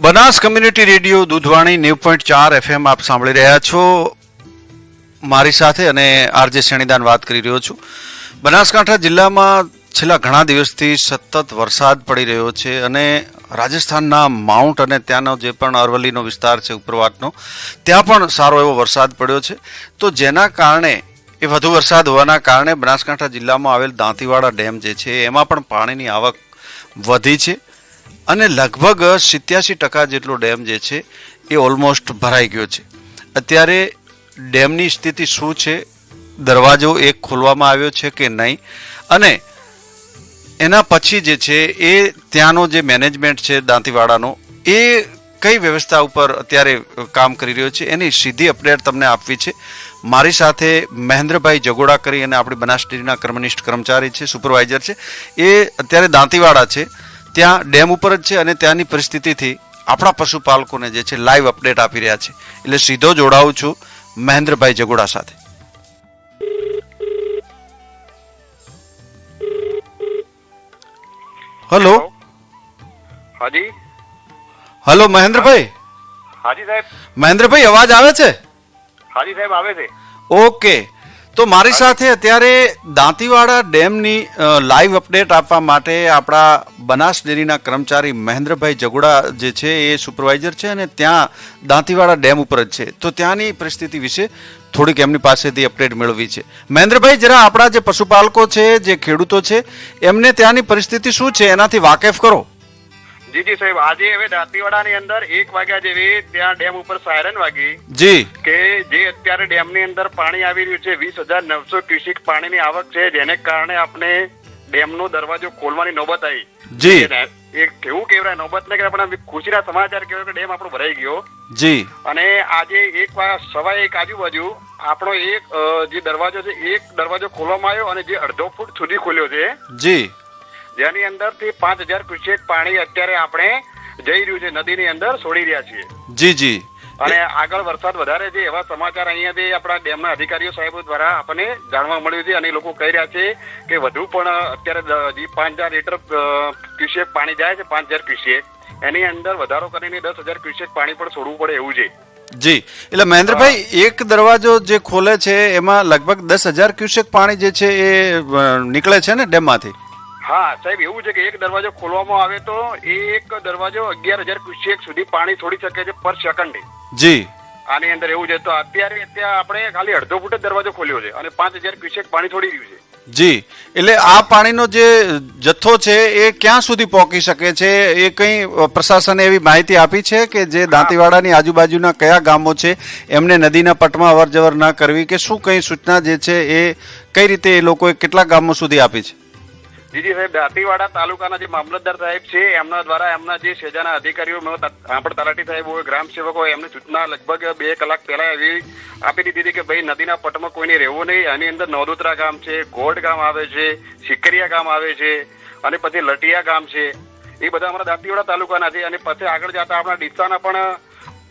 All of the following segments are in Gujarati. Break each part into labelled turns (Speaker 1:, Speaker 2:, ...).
Speaker 1: બનાસ કમ્યુનિટી રેડિયો દૂધવાણી નેવ પોઈન્ટ ચાર એફએમ આપ સાંભળી રહ્યા છો. મારી સાથે અને આરજે શ્રેણીદાન વાત કરી રહ્યો છું. બનાસકાંઠા જિલ્લામાં છેલ્લા ઘણા દિવસથી સતત વરસાદ પડી રહ્યો છે અને રાજસ્થાનના માઉન્ટ અને ત્યાંનો જે પણ અરવલ્લીનો વિસ્તાર છે, ઉપરવાટનો, ત્યાં પણ સારો એવો વરસાદ પડ્યો છે. તો જેના કારણે, એ વધુ વરસાદ હોવાના કારણે બનાસકાંઠા જિલ્લામાં આવેલ દાંતીવાડા ડેમ જે છે, એમાં પણ પાણીની આવક વધી છે. અને લગભગ સિત્યાસી ટકા જેટલો ડેમ જે છે એ ઓલમોસ્ટ ભરાઈ ગયો છે. અત્યારે ડેમની સ્થિતિ શું છે? દરવાજો એક ખોલવામાં આવ્યો છે કે નહીં? અને એના પછી જે છે એ ત્યાંનો જે મેનેજમેન્ટ છે દાંતીવાડાનો, એ કઈ વ્યવસ્થા ઉપર અત્યારે કામ કરી રહ્યો છે? એની સીધી અપડેટ તમને આપવી છે. મારી સાથે મહેન્દ્રભાઈ જગોડા કરી અને આપણી બનાસ ડેરીના કર્મનિષ્ઠ કર્મચારી છે, સુપરવાઇઝર છે. એ અત્યારે દાંતીવાડા છે. ત્યાં ડેમ ઉપર જ છે અને ત્યાંની પરિસ્થિતિથી આપણા પશુપાલકોને જે છે લાઈવ અપડેટ આપી રહ્યા છે. એટલે સીધો જોડાવું છું મહેન્દ્રભાઈ જગોડા સાથે. હલો.
Speaker 2: હાજી.
Speaker 1: હલો મહેન્દ્રભાઈ.
Speaker 2: હાજી સાહેબ.
Speaker 1: મહેન્દ્રભાઈ અવાજ આવે છે?
Speaker 2: હાજી સાહેબ આવે છે.
Speaker 1: ઓકે. તો મારી સાથે અત્યારે દાંતીવાડા ડેમની લાઈવ અપડેટ આપવા માટે આપણા બનાસ ડેરીના કર્મચારી મહેન્દ્રભાઈ જગુડા જે છે એ સુપરવાઇઝર છે અને ત્યાં દાંતીવાડા ડેમ ઉપર જ છે. તો ત્યાંની પરિસ્થિતિ વિશે થોડીક એમની પાસેથી અપડેટ મેળવી છે. મહેન્દ્રભાઈ, જરા આપણા જે પશુપાલકો છે, જે ખેડૂતો છે, એમને ત્યાંની પરિસ્થિતિ શું છે? એનાથી વાકેફ કરો.
Speaker 2: જી જી સાહેબ આજે હવે દાંતીવાડાની અંદર એક વાગ્યા જેવી ત્યાં ડેમ ઉપર સાયરન વાગી
Speaker 1: જી.
Speaker 2: કે જે અત્યારે ડેમની અંદર પાણી આવી રહ્યું છે વીસ હજાર નવસો ક્યુસિક પાણીની આવક છે જેને કારણે આપણે ડેમનો દરવાજો ખોલવાની નોબત આવી.
Speaker 1: જી.
Speaker 2: એ કેવું કહેવાય નોબત ને કે પણ ખુશીના સમાચાર કેવાય કે ડેમ આપણો ભરાઈ ગયો.
Speaker 1: જી.
Speaker 2: અને આજે એક સવા એક આજુબાજુ આપણો એક જે દરવાજો છે એક દરવાજો ખોલવામાં આવ્યો અને જે અડધો ફૂટ સુધી ખોલ્યો છે.
Speaker 1: જી.
Speaker 2: જેની અંદરથી પાંચ હજાર ક્યુસેક પાણી અત્યારે આપણે જઈ રહ્યું છે નદીની અંદર છોડી રહ્યા છીએ.
Speaker 1: જી જી.
Speaker 2: અને આગળ વરસાદ વધારે છે એવા સમાચાર અહીંયાથી આપણા ડેમના અધિકારીઓ સાહેબો દ્વારા આપણને જાણવા મળ્યું છે અને લોકો કહી રહ્યા છે કે વધુ પણ અત્યારે જે પાંચ હજાર લીટર ક્યુસેક પાણી જાય છે પાંચ હજાર ક્યુસેક. એની અંદર વધારો કરીને દસ હજાર ક્યુસેક પાણી પણ છોડવું પડે એવું છે.
Speaker 1: જી. એટલે મહેન્દ્રભાઈ એક દરવાજો જે ખોલે છે એમાં લગભગ દસ હજાર ક્યુસેક પાણી જે છે એ નીકળે છે ને ડેમમાંથી?
Speaker 2: હા સાહેબ એવું છે કે એક દરવાજો ખોલવામાં આવે તો એક દરવાજો અગિયાર હજાર ક્યુસેક સુધી પાણી છોડી શકે છે પર સેકન્ડે
Speaker 1: જી.
Speaker 2: આની અંદર એવું છે તો અત્યારે ત્યાં આપણે ખાલી અડધો ફૂટ જ દરવાજો ખોલ્યો છે અને પાંચ હજાર ક્યુસેક પાણી છોડી રહ્યું છે.
Speaker 1: જી. એટલે આ પાણીનો જે જથ્થો છે એ ક્યાં સુધી પહોંચી શકે છે? એ કંઈ પ્રશાસને એવી માહિતી આપી છે કે જે દાંતીવાડાની આજુબાજુના કયા ગામો છે? એમને નદીના પટમાં અવર જવર ના કરવી કે શું કંઈ સૂચના જે છે એ કઈ રીતે એ લોકોએ કેટલા ગામો સુધી આપી છે?
Speaker 2: જીજી સાહેબ, દાંતીવાડા તાલુકાના જે મામલતદાર સાહેબ છે, એમના દ્વારા એમના જે સેજાના અધિકારીઓ આપણે તલાટી સાહેબ, હોય, ગ્રામ સેવકો, એમને સૂચના લગભગ બે કલાક પહેલા એવી આપી દીધી હતી કે, ભાઈ, નદીના પટમાં કોઈને રહેવું નહીં. આની અંદર નવદોત્રા ગામ છે ગોડ ગામ આવે છે સિકરિયા ગામ આવે છે, અને પછી લટિયા ગામ છે. એ બધા અમારા દાંતીવાડા તાલુકાના છે. અને પછી આગળ જતા આપણા ડીસાના પણ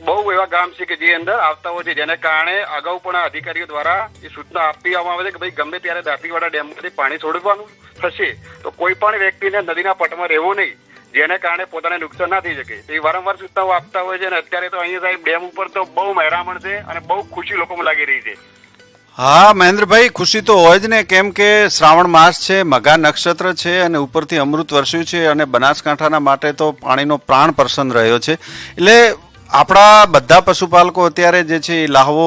Speaker 2: બહુ એવા ગામ છે કે, જે અંદર આવતા હોય છે. જેને કારણે અગાઉ પણ અધિકારીઓ દ્વારા એ સૂચના આપવામાં આવે છે કે, ભાઈ, ગમે ત્યારે દાંતીવાડા ડેમમાંથી પાણી છોડવાનું થશે, તો કોઈ પણ વ્યક્તિને નદીના પટમાં રહેવું નહીં, જેને કારણે પોતાને નુકસાન ના થઈ શકે. એ વારંવાર સૂચનાઓ આપતા હોય છે અને અત્યારે તો અહીંયા સાહેબ ડેમ ઉપર તો બહુ મહેરામણ છે અને બહુ ખુશી લોકોમાં લાગી રહી છે.
Speaker 1: હા, મહેન્દ્રભાઈ, ખુશી તો હોય જ ને, કેમ કે શ્રાવણ માસ છે, મઘા નક્ષત્ર છે અને ઉપરથી અમૃત વરસ્યું છે અને બનાસકાંઠાના માટે તો પાણીનો પ્રાણ પ્રસન્ન રહ્યો છે. એટલે આપણા બધા પશુપાલકો અત્યારે જે છે એ લાહવો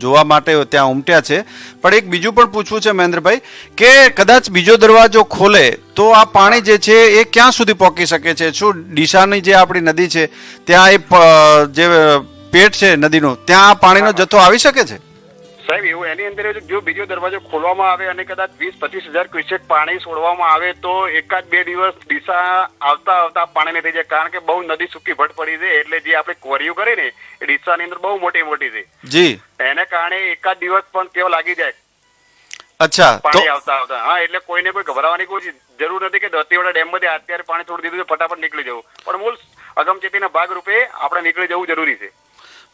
Speaker 1: જોવા માટે ત્યાં ઉમટ્યા છે. પણ એક બીજું પણ પૂછવું છે મહેન્દ્રભાઈ, કે કદાચ બીજો દરવાજો ખોલે, તો આ પાણી જે છે એ ક્યાં સુધી પહોંચી શકે છે? શું ડીસાની જે આપણી નદી છે, ત્યાં એ જે પેટ છે નદીનો, ત્યાં આ પાણીનો જથ્થો આવી શકે છે?
Speaker 2: સાહેબ એવું એની અંદર જો બીજો દરવાજો ખોલવામાં આવે અને કદાચ વીસ પચીસ હજાર ક્યુસેક પાણી છોડવામાં આવે તો એકાદ બે દિવસ ડીસા આવતા આવતા પાણી થઈ જાય. કારણ કે બહુ નદી સૂકી ભટ પડી છે એટલે જે આપણે કોરીઓ કરી ને એ ડીસાની અંદર બહુ મોટી મોટી છે.
Speaker 1: જી.
Speaker 2: એને કારણે એકાદ દિવસ પણ કેવો લાગી જાય.
Speaker 1: અચ્છા
Speaker 2: પાણી આવતા આવતા. હા એટલે કોઈને કોઈ ગભરાવાની કોઈ જરૂર નથી કે દતીવાડા ડેમમાંથી અત્યારે પાણી છોડી દીધું છે ફટાફટ નીકળી જવું. પણ મૂળ અગમચેતીના ભાગ રૂપે આપણે નીકળી જવું જરૂરી છે.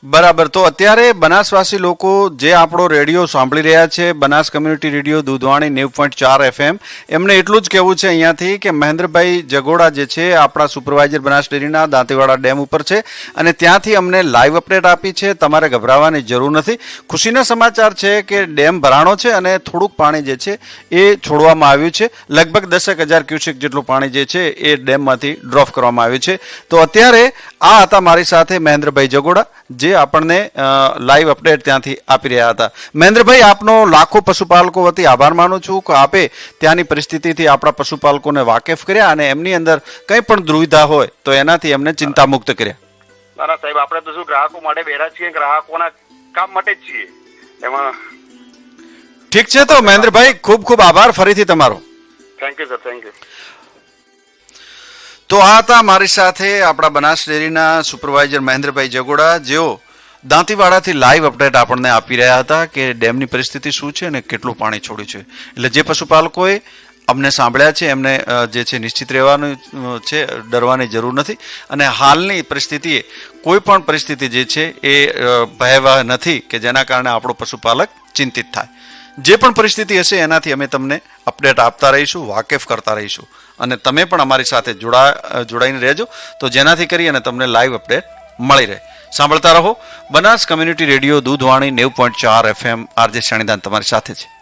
Speaker 1: બરાબર. તો અત્યારે બનાસવાસી લોકો જે આપણો રેડિયો સાંભળી રહ્યા છે, બનાસ કમ્યુનિટી રેડિયો, દૂધવાણી, નેવ પોઈન્ટ ચાર એફએમ, એમને એટલું જ કહેવું છે અહીંયાથી કે મહેન્દ્રભાઈ જગોડા જે છે, આપણા સુપરવાઇઝર બનાસ ડેરીના દાંતીવાડા ડેમ ઉપર છે અને ત્યાંથી અમને લાઈવ અપડેટ આપી છે. તમારે ગભરાવાની જરૂર નથી. ખુશીના સમાચાર છે કે ડેમ ભરાણો છે અને થોડુંક પાણી જે છે એ છોડવામાં આવ્યું છે. લગભગ દસેક હજાર ક્યુસેક જેટલું પાણી જે છે એ ડેમમાંથી ડ્રોપ કરવામાં આવ્યું છે. તો અત્યારે આ હતા મારી સાથે મહેન્દ્રભાઈ જગોડા જે આપણને લાઈવ અપડેટ ત્યાંથી આપી રહ્યા હતા. મહેન્દ્રભાઈ આપનો લાખો પશુપાલકો વતી આભાર માનું છું કે આપે ત્યાંની પરિસ્થિતિથી આપણા પશુપાલકોને વાકેફ કર્યા અને એમની અંદર કંઈ પણ દુવિધા હોય તો એનાથી એમને ચિંતા મુક્ત કર્યા.
Speaker 2: ના ના સાહેબ આપણે તો શું ગ્રાહકો માટે બેઠા છીએ ગ્રાહકોના કામ માટે જ છીએ. એમાં
Speaker 1: ઠીક છે તો મહેન્દ્રભાઈ ખૂબ ખૂબ આભાર ફરીથી તમારો.
Speaker 2: Thank you sir thank you
Speaker 1: તો આ હતા મારી સાથે આપણા બનાસ ડેરીના સુપરવાઇઝર મહેન્દ્રભાઈ જગોડા. જેઓ દાંતીવાડાથી લાઈવ અપડેટ આપણને આપી રહ્યા હતા કે ડેમની પરિસ્થિતિ શું છે અને કેટલું પાણી છોડ્યું છે. એટલે જે પશુપાલકોએ અમને સાંભળ્યા છે, એમને જે છે નિશ્ચિત રહેવાનું છે, ડરવાની જરૂર નથી. અને હાલની પરિસ્થિતિએ કોઈ પણ પરિસ્થિતિ જે છે એ ભયાવહ નથી કે જેના કારણે આપણો પશુપાલક ચિંતિત થાય. જે પણ પરિસ્થિતિ હશે, એનાથી અમે તમને અપડેટ આપતા રહીશું, વાકેફ કરતા રહીશું. અને તમે પણ અમારી સાથે જોડા, જોડાઈને રહેજો. તો જેનાથી કરી અને તમને લાઈવ અપડેટ મળી રહે. સાંભળતા રહો. બનાસ કમ્યુનિટી રેડિયો દૂધવાણી, નેવ પોઈન્ટ ચાર એફએમ આરજે શણીદાન તમારી સાથે છે.